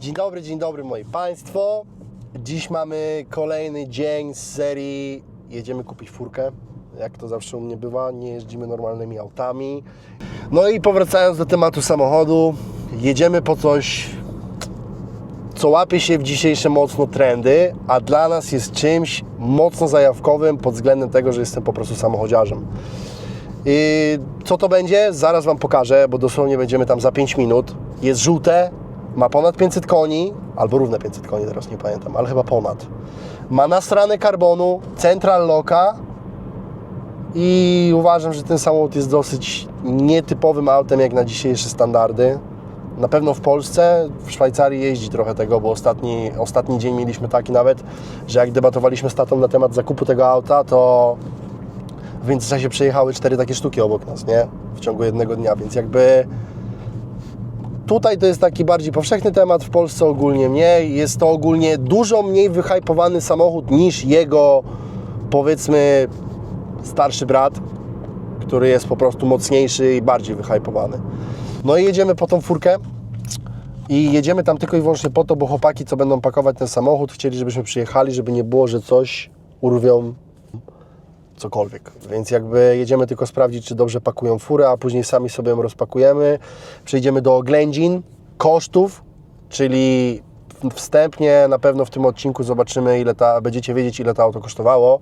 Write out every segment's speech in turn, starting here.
Dzień dobry, dzień dobry moi Państwo. Dziś mamy kolejny dzień z serii Jedziemy kupić furkę. Jak to zawsze u mnie bywa, nie jeździmy normalnymi autami. No i powracając do tematu samochodu, jedziemy po coś, co łapie się w dzisiejsze mocno trendy, a dla nas jest czymś mocno zajawkowym pod względem tego, że jestem po prostu samochodziarzem. I co to będzie? Zaraz Wam pokażę, bo dosłownie będziemy tam za 5 minut. Jest żółte, ma ponad 500 koni, albo równe 500 koni, teraz nie pamiętam, ale chyba ponad. Ma nasrane karbonu, central locka i uważam, że ten samochód jest dosyć nietypowym autem jak na dzisiejsze standardy. Na pewno w Polsce, w Szwajcarii jeździ trochę tego, bo ostatni, ostatni dzień mieliśmy taki nawet, że jak debatowaliśmy z tatą na temat zakupu tego auta, to w międzyczasie przejechały cztery takie sztuki obok nas, nie? W ciągu jednego dnia, więc jakby tutaj to jest taki bardziej powszechny temat, w Polsce ogólnie mniej. Jest to ogólnie dużo mniej wyhypowany samochód niż jego, powiedzmy, starszy brat, który jest po prostu mocniejszy i bardziej wyhypowany. No i jedziemy po tą furkę i jedziemy tam tylko i wyłącznie po to, bo chłopaki, co będą pakować ten samochód, chcieli, żebyśmy przyjechali, żeby nie było, że coś urwią cokolwiek. Więc jakby jedziemy tylko sprawdzić, czy dobrze pakują furę, a później sami sobie ją rozpakujemy. Przejdziemy do oględzin, kosztów, czyli wstępnie na pewno w tym odcinku zobaczymy, ile ta, będziecie wiedzieć, ile to auto kosztowało.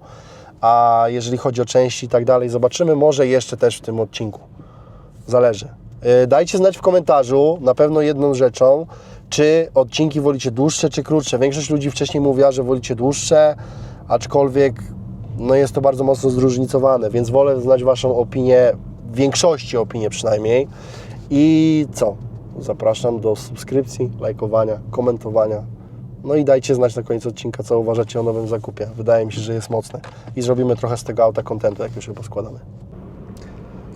A jeżeli chodzi o części i tak dalej, zobaczymy może jeszcze też w tym odcinku. Zależy. Yy, Dajcie znać w komentarzu na pewno jedną rzeczą, czy odcinki wolicie dłuższe czy krótsze. Większość ludzi wcześniej mówiła, że wolicie dłuższe, aczkolwiek no jest to bardzo mocno zróżnicowane, więc wolę znać Waszą opinię, większości opinię przynajmniej. I co? Zapraszam do subskrypcji, lajkowania, komentowania. No i dajcie znać na końcu odcinka, co uważacie o nowym zakupie. Wydaje mi się, że jest mocne. I zrobimy trochę z tego auta kontentu, jak już je poskładamy.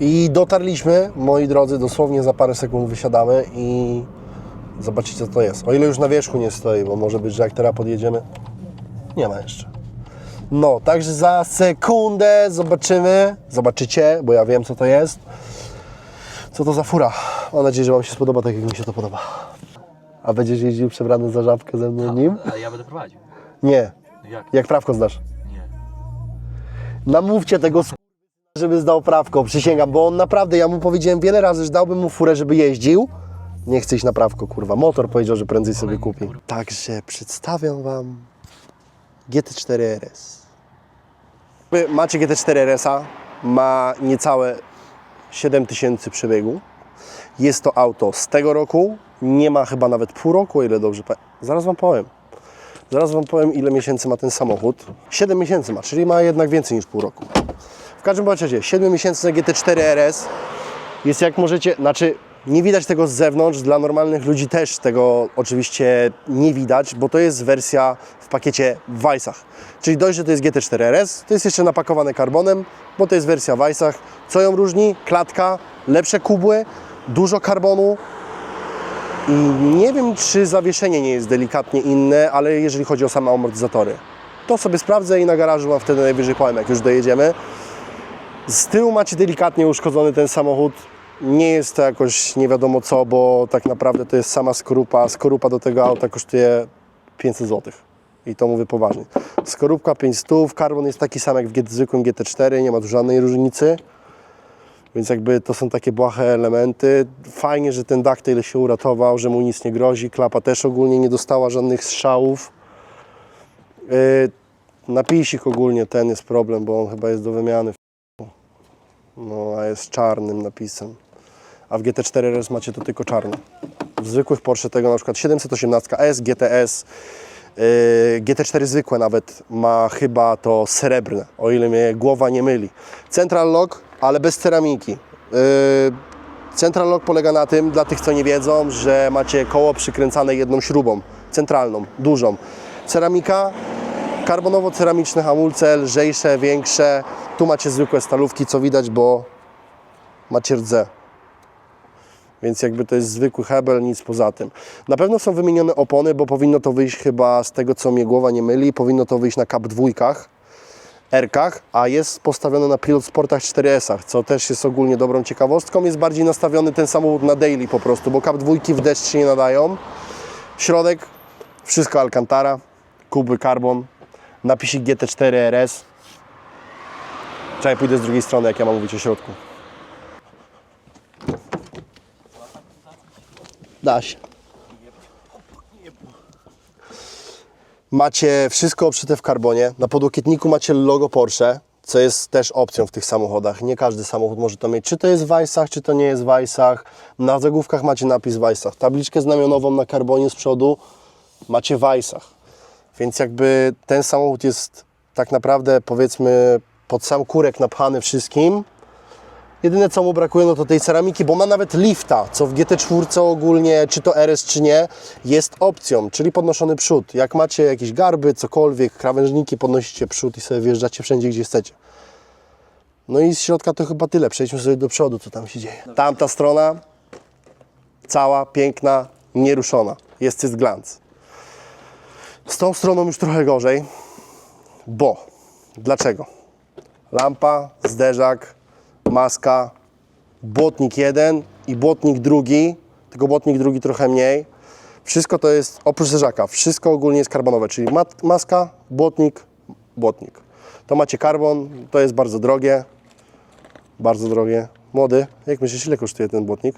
I dotarliśmy, moi drodzy, dosłownie za parę sekund wysiadamy i zobaczycie, co to jest. O ile już na wierzchu nie stoi, bo może być, że jak teraz podjedziemy, nie ma jeszcze. No, także za sekundę zobaczymy, zobaczycie, bo ja wiem co to jest. Co to za fura? Mam nadzieję, że Wam się spodoba tak jak mi się to podoba. A będziesz jeździł przebrany za żabkę ze mną nim? Ale ja będę prowadził. Nie. No jak? Jak prawko zdasz? Nie. Namówcie tego sk- żeby zdał prawko, przysięgam, bo on naprawdę, ja mu powiedziałem wiele razy, że dałbym mu furę, żeby jeździł. Nie chce iść na prawko, kurwa. Motor powiedział, że prędzej sobie kupi. Także przedstawiam Wam GT4 RS. Macie GT4 RS-a, ma niecałe 7000 przebiegu. Jest to auto z tego roku, nie ma chyba nawet pół roku, o ile dobrze pamiętam. Zaraz Wam powiem. Zaraz Wam powiem, ile miesięcy ma ten samochód. 7 miesięcy ma, czyli ma jednak więcej niż pół roku. W każdym razie, 7 miesięcy na GT4 RS jest jak możecie, znaczy nie widać tego z zewnątrz, dla normalnych ludzi też tego oczywiście nie widać, bo to jest wersja w pakiecie w Weissach. Czyli dość, że to jest GT4 RS, to jest jeszcze napakowane karbonem, bo to jest wersja w Weissach. Co ją różni? Klatka, lepsze kubły, dużo karbonu, i nie wiem, czy zawieszenie nie jest delikatnie inne, ale jeżeli chodzi o same amortyzatory, to sobie sprawdzę i na garażu Wam wtedy najwyżej powiem, jak już dojedziemy. Z tyłu macie delikatnie uszkodzony ten samochód. Nie jest to jakoś nie wiadomo co, bo tak naprawdę to jest sama skorupa. Skorupa do tego auta kosztuje 500 zł. I to mówię poważnie. Skorupka 500, karbon jest taki sam jak w zwykłym GT4, nie ma tu żadnej różnicy. Więc jakby to są takie błahe elementy. Fajnie, że ten tyle się uratował, że mu nic nie grozi. Klapa też ogólnie nie dostała żadnych strzałów. Yy, napisik ogólnie ten jest problem, bo on chyba jest do wymiany. No, a jest czarnym napisem. A w GT4 RS macie to tylko czarne. W zwykłych Porsche tego na przykład 718 S, GTS, yy, GT4 zwykłe nawet ma chyba to srebrne, o ile mnie głowa nie myli. Central Lock, ale bez ceramiki. Yy, Central Lock polega na tym, dla tych co nie wiedzą, że macie koło przykręcane jedną śrubą, centralną, dużą. Ceramika, karbonowo-ceramiczne hamulce, lżejsze, większe. Tu macie zwykłe stalówki, co widać, bo macie rdze. Więc jakby to jest zwykły hebel, nic poza tym. Na pewno są wymienione opony, bo powinno to wyjść chyba z tego, co mnie głowa nie myli, powinno to wyjść na kap dwójkach. R-kach, a jest postawione na Pilot Sportach 4S-ach, co też jest ogólnie dobrą ciekawostką. Jest bardziej nastawiony ten samochód na daily po prostu, bo Cup dwójki w deszcz się nie nadają. Środek, wszystko Alcantara, kuby Carbon, napisik GT4 RS. Czekaj, pójdę z drugiej strony, jak ja mam mówić o środku. Da się. Macie wszystko obszyte w karbonie. Na podłokietniku macie logo Porsche, co jest też opcją w tych samochodach. Nie każdy samochód może to mieć. Czy to jest w Weissach, czy to nie jest w Weissach. Na zagłówkach macie napis Weissach. Tabliczkę znamionową na karbonie z przodu macie Weissach. Więc jakby ten samochód jest tak naprawdę powiedzmy pod sam kurek napchany wszystkim. Jedyne co mu brakuje no to tej ceramiki, bo ma nawet lifta, co w GT4 ogólnie, czy to RS czy nie, jest opcją, czyli podnoszony przód. Jak macie jakieś garby, cokolwiek, krawężniki, podnosicie przód i sobie wjeżdżacie wszędzie gdzie chcecie. No i z środka to chyba tyle. Przejdźmy sobie do przodu, co tam się dzieje. Tamta strona, cała, piękna, nieruszona. Jest cyst glans. Z tą stroną już trochę gorzej, bo dlaczego? Lampa, zderzak, maska, błotnik jeden i błotnik drugi, tylko błotnik drugi trochę mniej. Wszystko to jest, oprócz zderzaka, wszystko ogólnie jest karbonowe, czyli mat, maska, błotnik, błotnik. To macie karbon, to jest bardzo drogie, bardzo drogie. Młody, jak myślisz, ile kosztuje ten błotnik?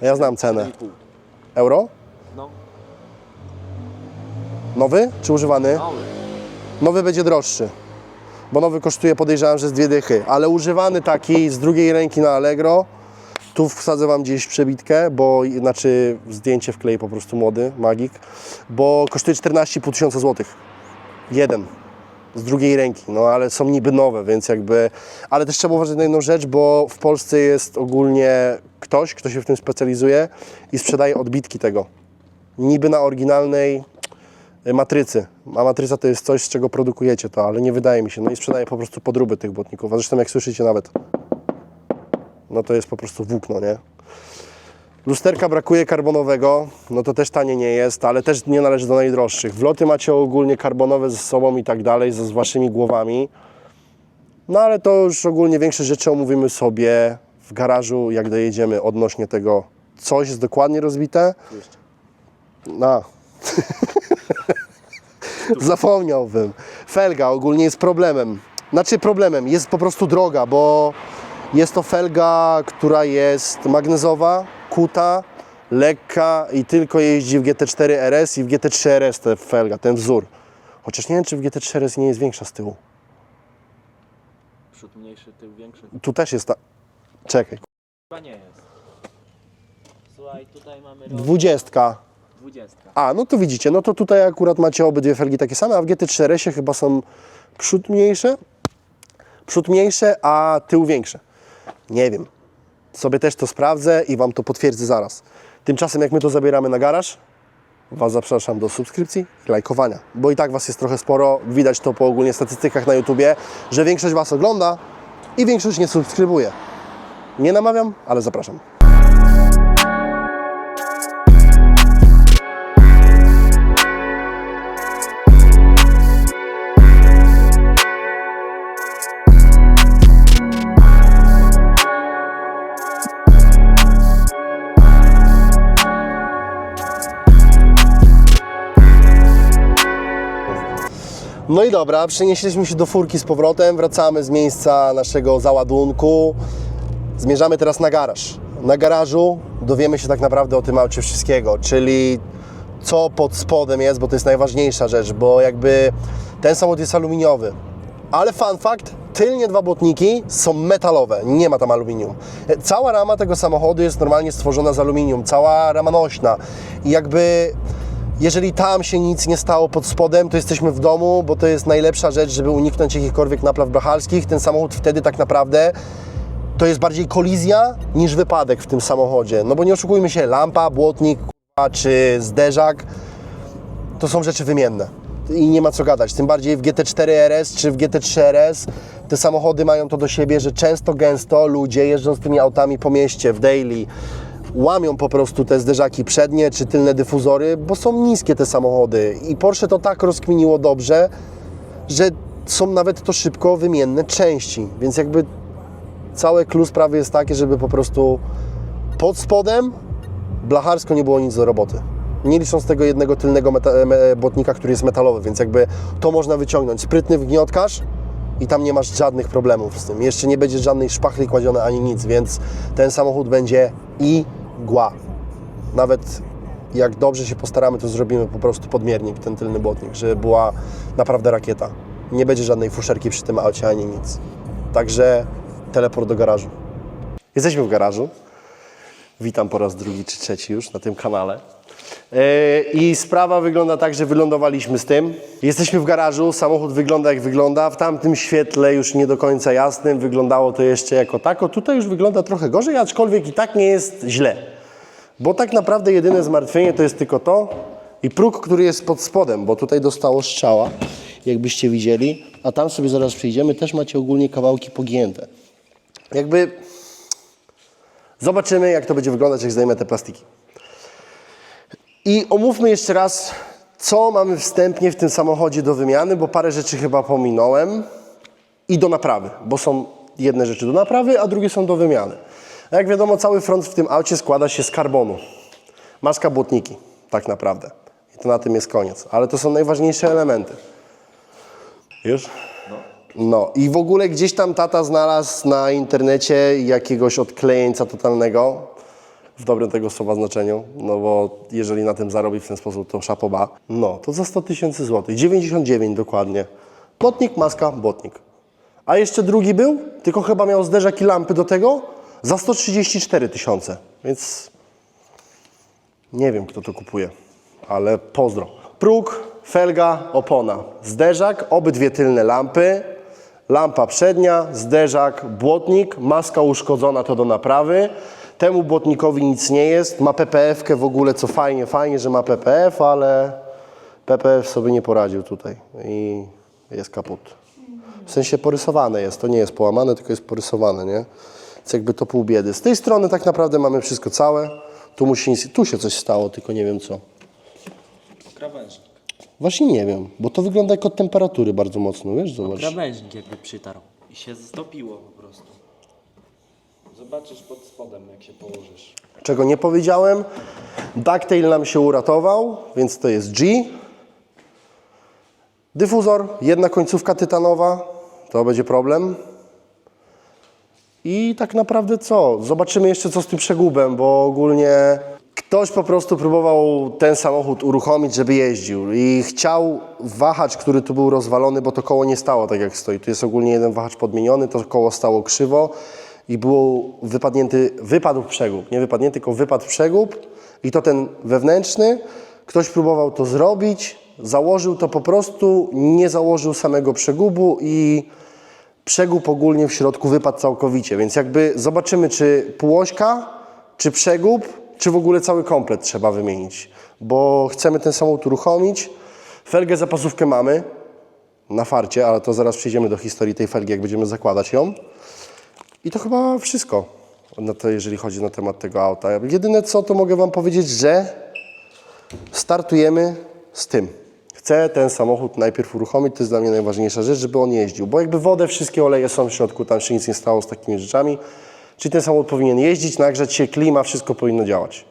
Ja znam cenę. Euro? No, Nowy czy używany? mały. Nowy będzie droższy, bo nowy kosztuje podejrzewam, że z dwie dychy, ale używany taki z drugiej ręki na Allegro, tu wsadzę Wam gdzieś przebitkę, bo znaczy zdjęcie wklei po prostu młody, magik, bo kosztuje 14,5 tysiąca złotych. Jeden. Z drugiej ręki, no ale są niby nowe, więc jakby... Ale też trzeba uważać na jedną rzecz, bo w Polsce jest ogólnie ktoś, kto się w tym specjalizuje i sprzedaje odbitki tego. Niby na oryginalnej matrycy. A matryca to jest coś, z czego produkujecie to, ale nie wydaje mi się. No i sprzedaję po prostu podróby tych błotników. A zresztą jak słyszycie nawet, no to jest po prostu włókno, nie? Lusterka brakuje karbonowego, no to też tanie nie jest, ale też nie należy do najdroższych. Wloty macie ogólnie karbonowe ze sobą i tak dalej, ze z waszymi głowami. No ale to już ogólnie większe rzeczy omówimy sobie w garażu, jak dojedziemy odnośnie tego, coś jest dokładnie rozbite. No. Zapomniałbym. Felga ogólnie jest problemem. Znaczy problemem, jest po prostu droga, bo jest to felga, która jest magnezowa, kuta, lekka i tylko jeździ w GT4 RS i w GT3 RS ta felga, ten wzór. Chociaż nie wiem, czy w GT3 RS nie jest większa z tyłu. Przód mniejszy, tył większy. Tu też jest ta... Czekaj. Chyba nie jest. Słuchaj, tutaj mamy Dwudziestka. 20. A, no to widzicie, no to tutaj akurat macie obydwie felgi takie same, a w GT4 RS chyba są przód mniejsze, przód mniejsze, a tył większe. Nie wiem. Sobie też to sprawdzę i Wam to potwierdzę zaraz. Tymczasem jak my to zabieramy na garaż, Was zapraszam do subskrypcji i lajkowania, bo i tak Was jest trochę sporo, widać to po ogólnie statystykach na YouTubie, że większość Was ogląda i większość nie subskrybuje. Nie namawiam, ale zapraszam. No i dobra, przenieśliśmy się do furki z powrotem, wracamy z miejsca naszego załadunku. Zmierzamy teraz na garaż. Na garażu dowiemy się tak naprawdę o tym aucie wszystkiego, czyli co pod spodem jest, bo to jest najważniejsza rzecz, bo jakby ten samochód jest aluminiowy. Ale fun fact, tylnie dwa błotniki są metalowe, nie ma tam aluminium. Cała rama tego samochodu jest normalnie stworzona z aluminium, cała rama nośna. I jakby jeżeli tam się nic nie stało pod spodem, to jesteśmy w domu, bo to jest najlepsza rzecz, żeby uniknąć jakichkolwiek napraw brachalskich. Ten samochód wtedy tak naprawdę to jest bardziej kolizja niż wypadek w tym samochodzie. No bo nie oszukujmy się, lampa, błotnik czy zderzak to są rzeczy wymienne i nie ma co gadać. Tym bardziej w GT4 RS czy w GT3 RS te samochody mają to do siebie, że często, gęsto ludzie jeżdżą z tymi autami po mieście, w daily, łamią po prostu te zderzaki przednie czy tylne dyfuzory, bo są niskie te samochody. I Porsche to tak rozkminiło dobrze, że są nawet to szybko wymienne części. Więc jakby całe clue sprawy jest takie, żeby po prostu pod spodem blacharsko nie było nic do roboty. Nie licząc tego jednego tylnego meta- me- błotnika, który jest metalowy, więc jakby to można wyciągnąć. Sprytny wgniotkarz i tam nie masz żadnych problemów z tym. Jeszcze nie będzie żadnej szpachli kładzione ani nic, więc ten samochód będzie igła. Nawet jak dobrze się postaramy, to zrobimy po prostu podmiernik, ten tylny błotnik, żeby była naprawdę rakieta. Nie będzie żadnej fuszerki przy tym aucie ani nic. Także teleport do garażu. Jesteśmy w garażu. Witam po raz drugi czy trzeci już na tym kanale. Yy, I sprawa wygląda tak, że wylądowaliśmy z tym. Jesteśmy w garażu, samochód wygląda jak wygląda. W tamtym świetle już nie do końca jasnym wyglądało to jeszcze jako tako. Tutaj już wygląda trochę gorzej, aczkolwiek i tak nie jest źle. Bo tak naprawdę jedyne zmartwienie to jest tylko to i próg, który jest pod spodem, bo tutaj dostało strzała, jakbyście widzieli, a tam sobie zaraz przejdziemy, też macie ogólnie kawałki pogięte. Jakby zobaczymy, jak to będzie wyglądać, jak zdejmę te plastiki. I omówmy jeszcze raz, co mamy wstępnie w tym samochodzie do wymiany, bo parę rzeczy chyba pominąłem i do naprawy, bo są jedne rzeczy do naprawy, a drugie są do wymiany. A Jak wiadomo, cały front w tym aucie składa się z karbonu. Maska błotniki, tak naprawdę. I to na tym jest koniec. Ale to są najważniejsze elementy. Już? No i w ogóle gdzieś tam tata znalazł na internecie jakiegoś odklejeńca totalnego, w dobrym tego słowa znaczeniu, no bo jeżeli na tym zarobi w ten sposób, to szapoba. No, to za 100 tysięcy złotych, 99 dokładnie. Botnik, maska, botnik. A jeszcze drugi był, tylko chyba miał zderzak i lampy do tego, za 134 tysiące, więc nie wiem, kto to kupuje, ale pozdro. Próg, felga, opona, zderzak, obydwie tylne lampy, lampa przednia, zderzak, błotnik, maska uszkodzona to do naprawy. Temu błotnikowi nic nie jest, ma PPF-kę w ogóle, co fajnie, fajnie, że ma PPF, ale PPF sobie nie poradził tutaj i jest kaput. W sensie porysowane jest, to nie jest połamane, tylko jest porysowane, nie? Więc jakby to pół biedy. Z tej strony tak naprawdę mamy wszystko całe. Tu musi tu się coś stało, tylko nie wiem co. Krawężnik. Właśnie nie wiem, bo to wygląda jak od temperatury bardzo mocno, wiesz, zobacz. Krawężnik jakby przytarł. I się prostu. Zobaczysz pod spodem, jak się położysz. Czego nie powiedziałem, ducktail nam się uratował, więc to jest G. Dyfuzor, jedna końcówka tytanowa, to będzie problem. I tak naprawdę co? Zobaczymy jeszcze co z tym przegubem, bo ogólnie ktoś po prostu próbował ten samochód uruchomić, żeby jeździł i chciał wahacz, który tu był rozwalony, bo to koło nie stało tak jak stoi. Tu jest ogólnie jeden wahacz podmieniony, to koło stało krzywo i był wypadnięty, wypadł przegub, nie wypadnięty, tylko wypadł przegub i to ten wewnętrzny. Ktoś próbował to zrobić, założył to po prostu, nie założył samego przegubu i przegub ogólnie w środku wypadł całkowicie, więc jakby zobaczymy, czy półośka, czy przegub, czy w ogóle cały komplet trzeba wymienić, bo chcemy ten samochód uruchomić. Felgę zapasówkę mamy na farcie, ale to zaraz przejdziemy do historii tej felgi, jak będziemy zakładać ją. I to chyba wszystko, no to jeżeli chodzi na temat tego auta. Jedyne co, to mogę Wam powiedzieć, że startujemy z tym. Chcę ten samochód najpierw uruchomić, to jest dla mnie najważniejsza rzecz, żeby on jeździł, bo jakby wodę, wszystkie oleje są w środku, tam się nic nie stało z takimi rzeczami. Czyli ten samochód powinien jeździć, nagrzać się, klima, wszystko powinno działać.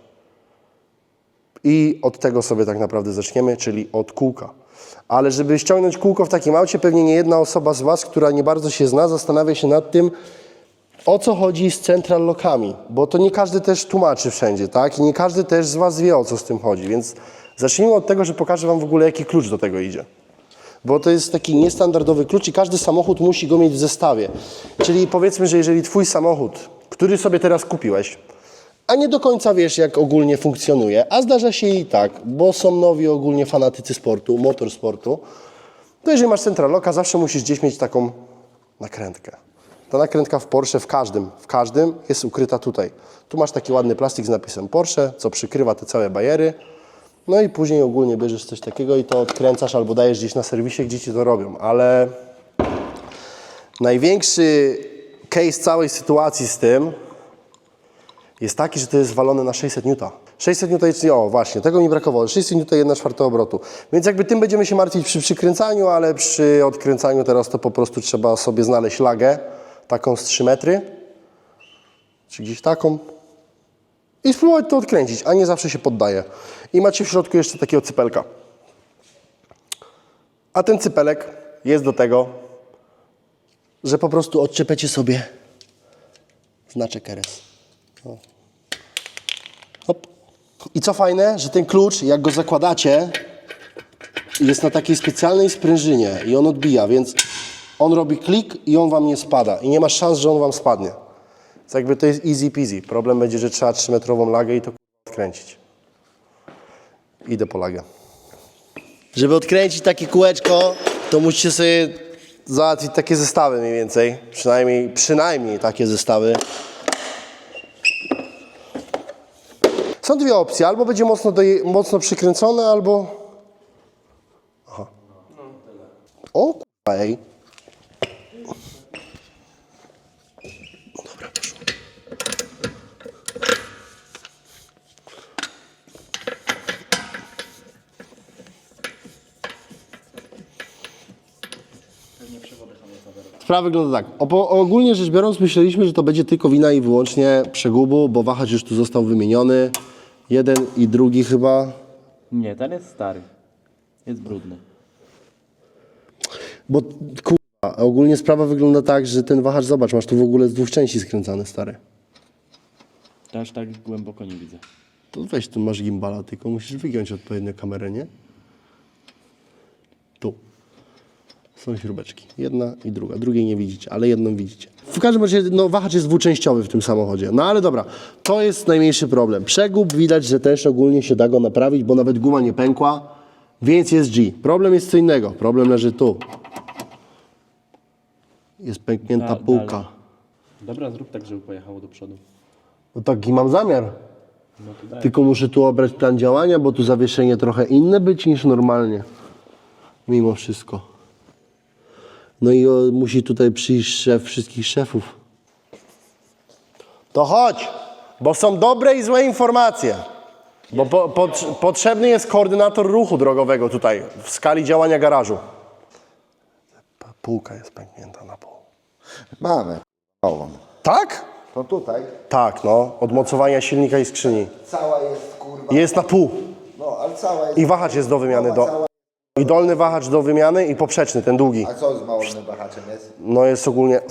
I od tego sobie tak naprawdę zaczniemy, czyli od kółka. Ale żeby ściągnąć kółko w takim aucie, pewnie nie jedna osoba z Was, która nie bardzo się zna, zastanawia się nad tym, o co chodzi z central lockami, bo to nie każdy też tłumaczy wszędzie, tak? I nie każdy też z Was wie, o co z tym chodzi, więc zacznijmy od tego, że pokażę Wam w ogóle, jaki klucz do tego idzie. Bo to jest taki niestandardowy klucz i każdy samochód musi go mieć w zestawie. Czyli powiedzmy, że jeżeli Twój samochód, który sobie teraz kupiłeś, a nie do końca wiesz, jak ogólnie funkcjonuje, a zdarza się i tak, bo są nowi ogólnie fanatycy sportu, motorsportu, to jeżeli masz central locka, zawsze musisz gdzieś mieć taką nakrętkę. Ta nakrętka w Porsche, w każdym, w każdym jest ukryta tutaj. Tu masz taki ładny plastik z napisem Porsche, co przykrywa te całe bajery. No i później ogólnie bierzesz coś takiego i to odkręcasz albo dajesz gdzieś na serwisie, gdzie ci to robią. Ale największy case całej sytuacji z tym jest taki, że to jest walone na 600 N. 600 N o właśnie, tego mi brakowało, 600 N 1 czwarta obrotu. Więc jakby tym będziemy się martwić przy przykręcaniu, ale przy odkręcaniu teraz to po prostu trzeba sobie znaleźć lagę, taką z 3 metry, czy gdzieś taką. i spróbować to odkręcić, a nie zawsze się poddaje. I macie w środku jeszcze takiego cypelka. A ten cypelek jest do tego, że po prostu odczepiecie sobie znaczek RS. O. Hop. I co fajne, że ten klucz, jak go zakładacie, jest na takiej specjalnej sprężynie i on odbija, więc on robi klik i on wam nie spada. I nie ma szans, że on wam spadnie. Więc jakby to jest easy peasy. Problem będzie, że trzeba 3-metrową lagę i to odkręcić. Idę po lagę. Żeby odkręcić takie kółeczko, to musicie sobie załatwić takie zestawy mniej więcej. Przynajmniej, przynajmniej takie zestawy. Są dwie opcje. Albo będzie mocno, doje, mocno przykręcone, albo... Aha. O ej. Sprawa wygląda tak. Opo- ogólnie rzecz biorąc, myśleliśmy, że to będzie tylko wina i wyłącznie przegubu, bo wahacz już tu został wymieniony. Jeden i drugi chyba. Nie, ten jest stary. Jest brudny. Bo kurwa, ogólnie sprawa wygląda tak, że ten wahacz, zobacz, masz tu w ogóle z dwóch części skręcany, stary. To aż tak głęboko nie widzę. To weź tu masz gimbala, tylko musisz wygiąć odpowiednio kamerę, nie? Tu. Są śrubeczki. Jedna i druga. Drugiej nie widzicie, ale jedną widzicie. W każdym razie, no wahacz jest dwuczęściowy w tym samochodzie. No ale dobra, to jest najmniejszy problem. Przegub widać, że też ogólnie się da go naprawić, bo nawet guma nie pękła, więc jest G. Problem jest co innego. Problem leży tu. Jest pęknięta Da- półka. dalej. Dobra, zrób tak, żeby pojechało do przodu. No taki mam zamiar. No to daj. Tylko muszę tu obrać plan działania, bo tu zawieszenie trochę inne być niż normalnie. Mimo wszystko. No i o, musi tutaj przyjść szef wszystkich szefów. To chodź, bo są dobre i złe informacje. Bo po, pot, potrzebny jest koordynator ruchu drogowego tutaj, w skali działania garażu. Półka jest pęknięta na pół. Mamy. Nową. Tak? To tutaj Tak, no. Od mocowania silnika i skrzyni. cała jest kurwa. Jest na pół. No, ale cała jest. I wahacz jest do wymiany. Do, I dolny wahacz do wymiany i poprzeczny, ten długi. A co z małym wahaczem jest? No jest ogólnie...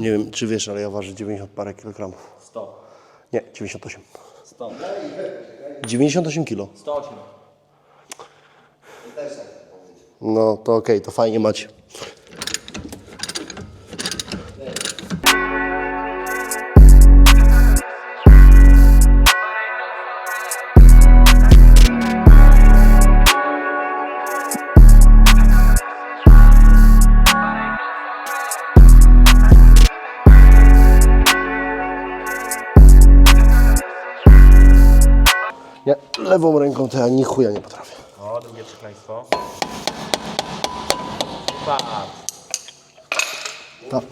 Nie wiem, czy wiesz, ale ja ważę 90 parę kilogramów. 100. Nie, 98. 100. 98 kilo. 108. No to okej, to fajnie macie. Lewą ręką to ja ni chuja nie potrafię. O, drugie przekleństwo. Patrz. Tak.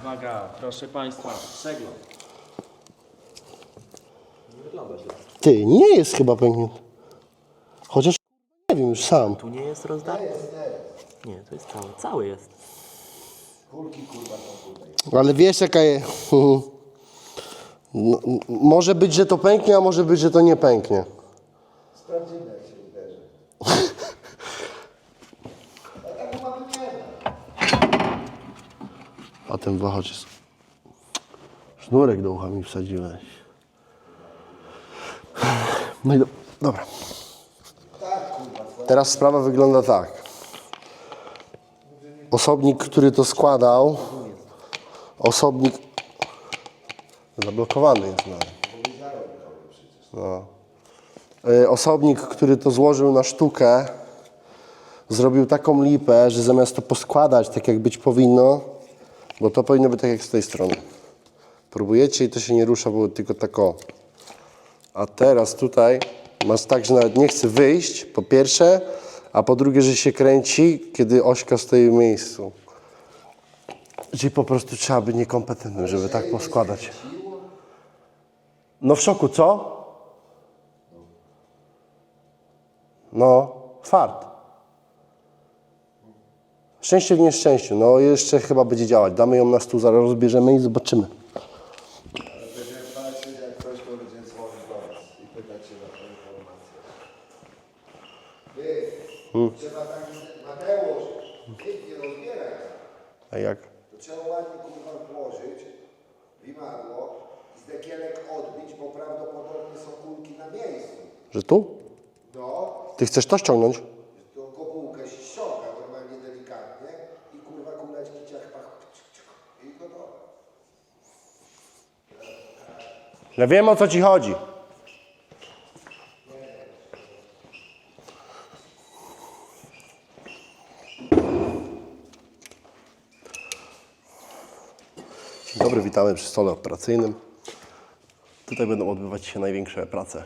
Uwaga, proszę Państwa, przegląd. Nie wygląda źle. Ty, nie jest chyba pęknięty. Chociaż nie wiem już sam. Tu nie jest rozdarty? Nie, to jest cały. Cały jest. Ale wiesz jaka jest. No, może być, że to pęknie, a może być, że to nie pęknie. Sprawdzimy się. A ten wahacz jest... Sznurek do ucha mi wsadziłeś. No i do... dobra. Teraz sprawa wygląda tak. Osobnik, który to składał, osobnik zablokowany jest nawet. No. Y, Osobnik, który to złożył na sztukę, zrobił taką lipę, że zamiast to poskładać tak jak być powinno, bo to powinno być tak jak z tej strony. Próbujecie i to się nie rusza, bo tylko tak o. A teraz tutaj masz tak, że nawet nie chce wyjść, po pierwsze, a po drugie, że się kręci, kiedy ośka stoi w miejscu. Czyli po prostu trzeba być niekompetentnym, żeby tak poskładać. No w szoku, co? No, fart. Szczęście w nieszczęściu. No jeszcze chyba będzie działać. Damy ją na stół, zaraz rozbierzemy i zobaczymy. Będziemy patrzeć, jak ktoś to będzie dzwonić do nas i pytać się tę informację. Ty, trzeba tak, Mateusz, rozbierać. A jak? To trzeba ładnie kurwa włożyć w imadło i z dekielek odbić, bo prawdopodobnie są kulki na miejscu. Że tu? No, Ty chcesz to ściągnąć? to kopułkę się ściąga normalnie delikatnie i kurwa kuleczki ciach pach i gotowe. Ja wiem o co ci chodzi. Dzień dobry, witamy przy stole operacyjnym. Tutaj będą odbywać się największe prace.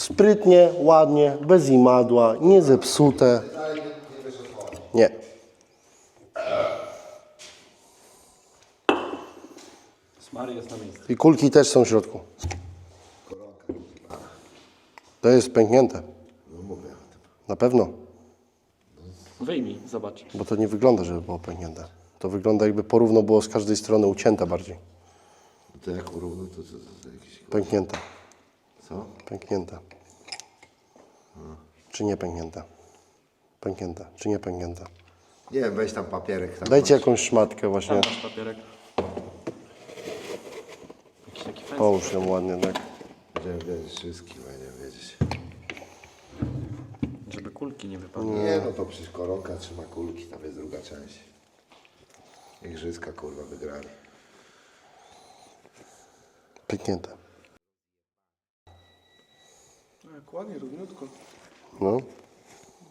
Sprytnie, ładnie, bez imadła, nie zepsute. Nie. Smary jest na miejscu. I kulki też są w środku. To jest pęknięte. No. Na pewno. Wyjmij, zobacz. Bo to nie wygląda, żeby było pęknięte. To wygląda jakby porówno było z każdej strony ucięte bardziej. To jak równo, to, to, to, to jakieś... Pęknięte. Co? Pęknięte. Czy nie pęknięte? Pęknięte. Czy nie pęknięte? Nie wiem, weź tam papierek. Tam Dajcie jakąś szmatkę właśnie. Masz papierek. Jakiś taki fajny. Połóż ją ładnie, tak. Będziemy wiedzieć wszystkich, będziemy wiedzieć. Żeby kulki nie wypadły. Nie, no to przecież koronka trzyma kulki, tam jest druga część. Igrzyska kurwa wygrali. Pęknięte. Tak, ładnie, równiutko. No.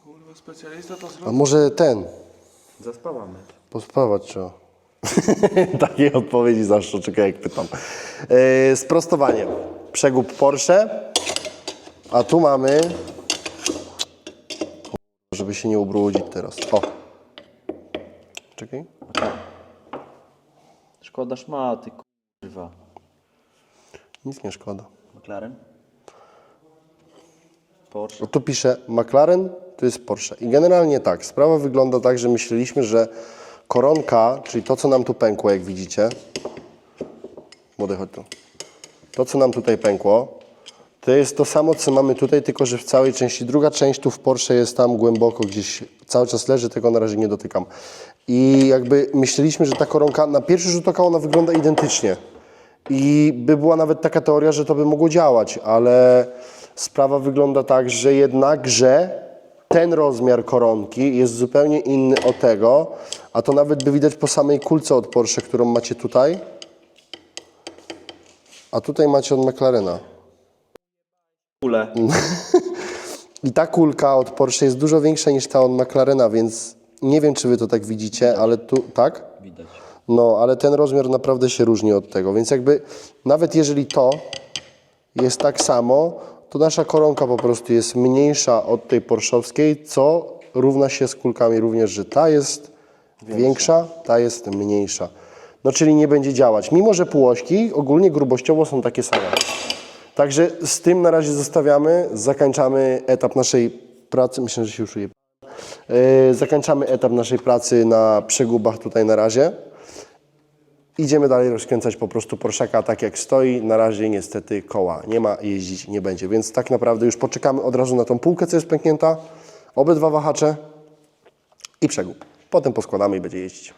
Kurwa, specjalista to A zrobił. może ten, Zaspałamy. Pospawać trzeba. Takiej odpowiedzi zawsze czekaj, jak pytam. Yy, sprostowanie. Przegub Porsche. A tu mamy... Żeby się nie ubrudzić teraz. O. Czekaj. Szkoda szmaty, kurwa. Nic nie szkoda. McLaren? Porsche? No tu pisze McLaren, to jest Porsche. I generalnie tak, sprawa wygląda tak, że myśleliśmy, że koronka, czyli to, co nam tu pękło, jak widzicie. Młody, chodź tu. To, co nam tutaj pękło, to jest to samo, co mamy tutaj, tylko że w całej części. Druga część tu w Porsche jest tam głęboko, gdzieś cały czas leży, tego na razie nie dotykam. I jakby myśleliśmy, że ta koronka, na pierwszy rzut oka ona wygląda identycznie. I by była nawet taka teoria, że to by mogło działać, ale sprawa wygląda tak, że jednakże ten rozmiar koronki jest zupełnie inny od tego, a to nawet by widać po samej kulce od Porsche, którą macie tutaj, a tutaj macie od McLarena. Kule. I ta kulka od Porsche jest dużo większa niż ta od McLarena, więc nie wiem, czy wy to tak widzicie, ale tu, tak? No, ale ten rozmiar naprawdę się różni od tego, więc jakby nawet jeżeli to jest tak samo, to nasza koronka po prostu jest mniejsza od tej porszowskiej, co równa się z kulkami również, że ta jest większa, ta jest mniejsza. No, czyli nie będzie działać. Mimo, że półośki ogólnie grubościowo są takie same. Także z tym na razie zostawiamy, zakończamy etap naszej pracy. Myślę, że się już uje. Yy, zakończamy etap naszej pracy na przegubach tutaj na razie. Idziemy dalej rozkręcać po prostu Porszaka tak jak stoi. Na razie niestety koła nie ma, jeździć nie będzie, więc tak naprawdę już poczekamy od razu na tą półkę, co jest pęknięta, obydwa wahacze i przegub. Potem poskładamy i będzie jeździć.